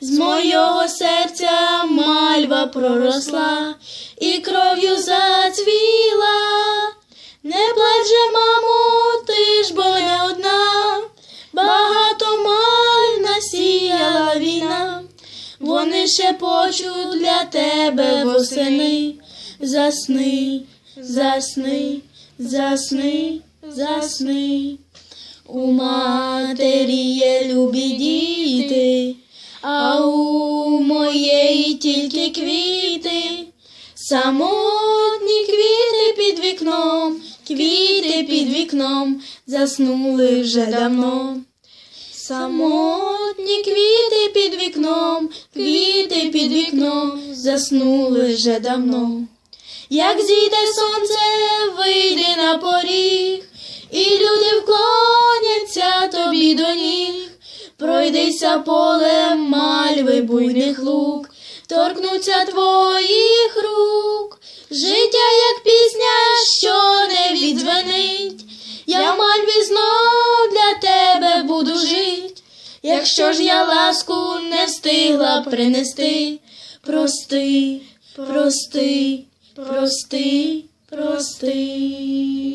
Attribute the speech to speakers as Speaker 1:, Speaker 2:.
Speaker 1: З мого серця мальва проросла і кров'ю зацвіла. Не плач же, мамо, ти ж бо не одна, багато маль насіяла війна, вони шепочуть для тебе восени, засни, засни, засни, засни. У матері є любі діти, а у моєї тільки квіти, самотні квіти під вікном, квіти під вікном заснули вже давно. Самотні квіти під вікном, квіти під вікном заснули вже давно. Як зійде сонце, вийди на поріг, і люди вклоняться тобі до ніг. Пройдися полем мальви буйних лук, торкнуться твоїх рук. Життя, як пісня, що не відзвенить. Я мальві знов для тебе буду жить. Якщо ж я ласку не встигла принести, прости, прости, прости, прости.